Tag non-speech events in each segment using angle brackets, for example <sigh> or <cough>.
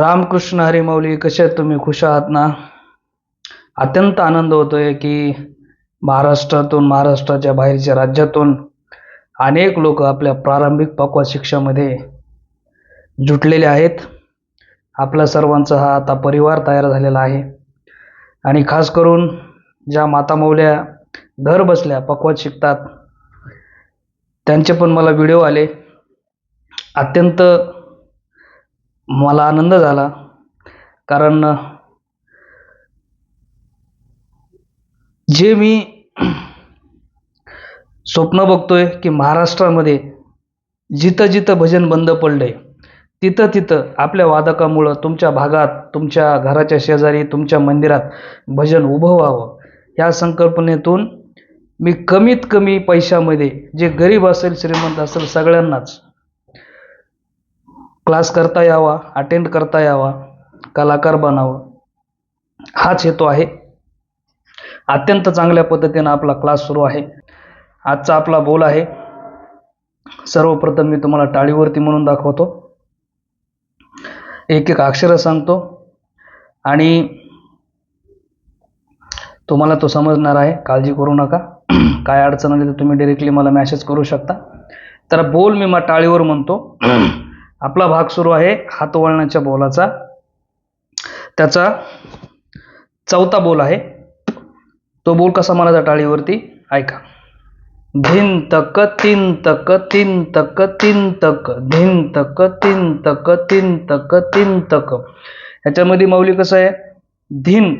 रामकृष्ण हरिमौली कसे आहेत तुम्ही? खुश आहात ना? अत्यंत आनंद होतोय की महाराष्ट्रातून महाराष्ट्राच्या बाहेरच्या राज्यातून अनेक लोक आपल्या प्रारंभिक पक्वा शिक्षामध्ये जुटलेले आहेत. आपल्या सर्वांचा हा आता परिवार तयार झालेला आहे. आणि खास करून ज्या मातामौल्या घर बसल्या पक्वात शिकतात त्यांचे पण मला व्हिडिओ आले. अत्यंत मला आनंद झाला. कारण जे मी स्वप्न बघतोय की महाराष्ट्रामध्ये जिथं जिथं भजन बंद पडलंय तिथं तिथं आपल्या वादकामुळं तुमच्या भागात तुमच्या घराच्या शेजारी तुमच्या मंदिरात भजन उभं व्हावं. या संकल्पनेतून मी कमीत कमी पैशामध्ये जे गरीब असेल श्रीमंत असेल सगळ्यांनाच क्लास करता यावा अटेंड करता यावा कलाकार बनावं. हाच हेतू आहे. अत्यंत चांगल्या पद्धतीनं आपला क्लास सुरू आहे. आजचा आपला बोल आहे. सर्वप्रथम मी तुम्हाला टाळीवरती म्हणून दाखवतो. एक एक अक्षरं सांगतो. आणि तुम्हाला तो समजणार आहे. काळजी करू नका. <clears throat> काय अडचण आली तर तुम्ही डिरेक्टली मला मॅसेज करू शकता. तर बोल मी मग टाळीवर म्हणतो. <clears throat> आपला भाग सुरू आहे हात वळण्याच्या बोलाचा. त्याचा चौथा बोल आहे. तो बोल कसा म्हणायचा टाळीवरती? ऐका. धिन तक तीन तक तीन तक तीन तक धिन तक तीन तक तीन तक तीन तक. ह्याच्यामध्ये मौली कसं आहे? धिन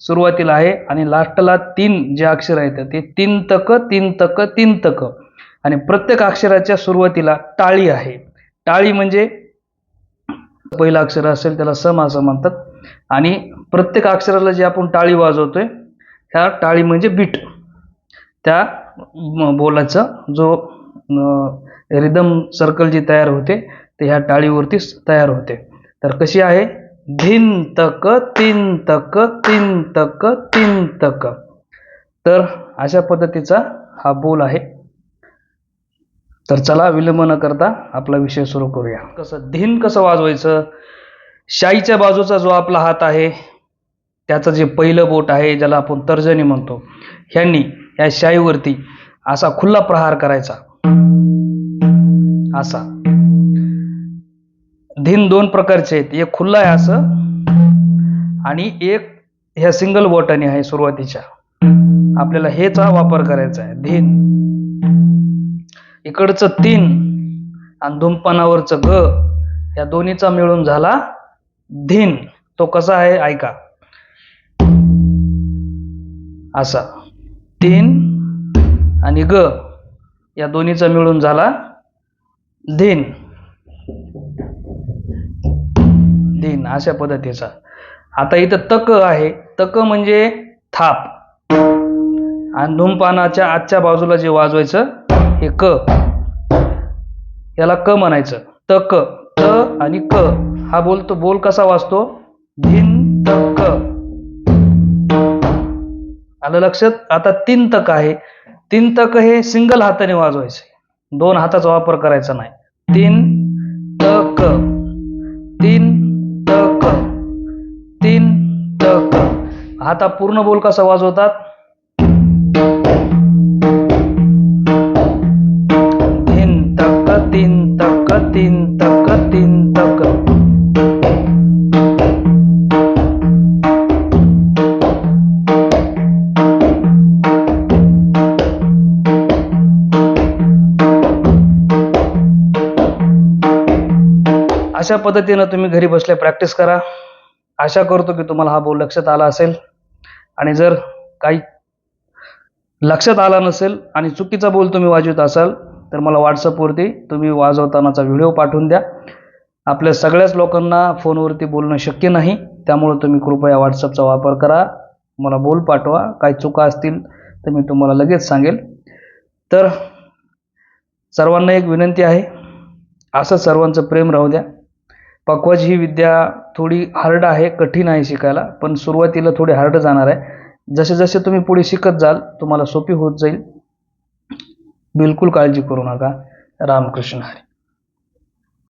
सुरुवातीला आहे आणि लास्टला तीन जे अक्षर आहेत ते तीन तक तीन तक तीन तक. आणि प्रत्येक अक्षराच्या सुरुवातीला टाळी आहे. टाळी म्हणजे पहिलं अक्षर असेल त्याला सम असं म्हणतात. आणि प्रत्येक अक्षराला जे आपण टाळी वाजवतोय ह्या टाळी म्हणजे बीट. त्या बोलाचा जो रिदम सर्कल जी तयार होते ते ह्या टाळीवरतीच तयार होते. तर कशी आहे? धिन तक तीन तक तीन तक तीन तक तर अशा पद्धतीचा हा बोल आहे. तर चला विलंब न करता आपला विषय सुरू करूया. कसं धिन कसं वाजवायचं? शाईच्या बाजूचा जो आपला हात आहे त्याचं जे पहिलं बोट आहे ज्याला आपण तर्जनी म्हणतो ह्यांनी या शाईवरती असा खुल्ला प्रहार करायचा. असा. धिन दोन प्रकारचे आहेत. एक खुल्ला आहे असं आणि एक ह्या सिंगल बोटाने आहे सुरुवातीच्या. आपल्याला हेचा वापर करायचा आहे. धिन. इकडचं तीन आणि धुमपानावरचं ग या दोन्हीचा मिळून झाला धीन. तो कसा आहे? ऐका. असा. तीन आणि ग या दोन्हीचा मिळून झाला धिन. धीन अशा पद्धतीचा. आता इथं तक आहे. तक म्हणजे थाप. आणि धूमपानाच्या आजच्या बाजूला जे वाजवायचं हे क. याला क म्हणायचं. त क. त आणि क. हा बोल तो बोल कसा वाजतो धिन त क. आलं लक्षात? आता तीन तक आहे. तीन तक हे सिंगल हाताने वाजवायचे. दोन हाताचा वापर करायचा नाही. तीन त क. तीन त क. तीन त क. आता पूर्ण बोल कसा वाजवतात? अशा पद्धतीनं तुम्ही घरी बसल्या प्रॅक्टिस करा. आशा करतो की तुम्हाला हा बोल लक्षात आला असेल. आणि जर काही लक्षात आला नसेल आणि चुकीचा बोल तुम्ही वाजवत असाल तर मला व्हॉट्सअपवरती तुम्ही वाजवतानाचा व्हिडिओ पाठवून द्या. आपल्या सगळ्याच लोकांना फोनवरती बोलणं शक्य नाही. त्यामुळे तुम्ही कृपया व्हॉट्सअपचा वापर करा. मला बोल पाठवा. काही चुका असतील तर मी तुम्हाला लगेच सांगेल. तर सर्वांना एक विनंती आहे. असं सर्वांचं प्रेम राहू द्या. पक्वाज ही विद्या थोडी हार्ड आहे कठीण आहे शिकायला पण सुरुवातीला थोडी हार्ड जाणार आहे. जसे जसे तुम्ही पुढे शिकत जाल तुम्हाला सोपी होत जाईल. बिलकुल काळजी करू नका. रामकृष्ण हरी.